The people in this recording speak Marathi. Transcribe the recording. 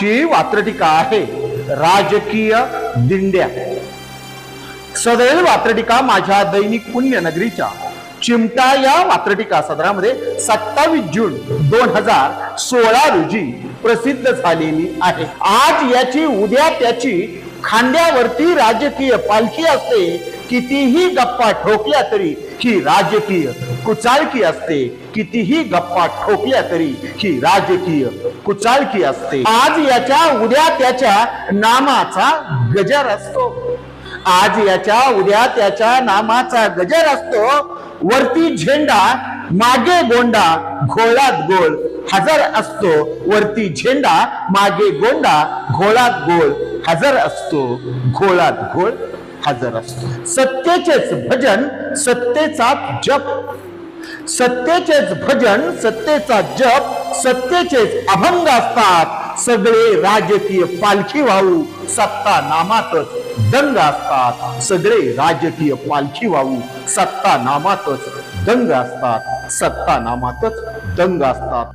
आजची वात्रटिका आहे. राजकीय दिंड्या. सदैव वात्रटिका माझ्या दैनिक पुण्यनगरीच्या चिमटा या वात्रटिका सदरामध्ये सत्तावीस जून दोन हजार सोळा रोजी प्रसिद्ध झालेली आहे. आज याची उद्या त्याची खांद्यावरती राजकीय पालखी असते कितीही गप्पा ठोकल्या तरी ही राजकीय कुचाळकी असते कितीही गप्पा ठोकल्या तरी ही राजकीय कुचाळकी असते? आज याच्या उद्या त्याच्या नामाचा गजर असतो. आज याच्या उद्या त्याच्या नामाचा गजर असतो. वरती झेंडा मागे गोंडा घोळात गोल. हजर असतो. वरती झेंडा मागे गोंडा घोळात गोल. हजर असतो. घोळात घोळ हजर असतो. सत्तेचेच भजन सत्तेचा जप. सत्तेचेच भजन सत्तेचा जप सत्तेचेच अभंग असतात. सगळे राजकीय पालखी वाहू सत्ता नामातच दंग असतात. सगळे राजकीय पालखी वाहू सत्ता नामातच दंग असतात. सत्ता नामातच दंग असतात.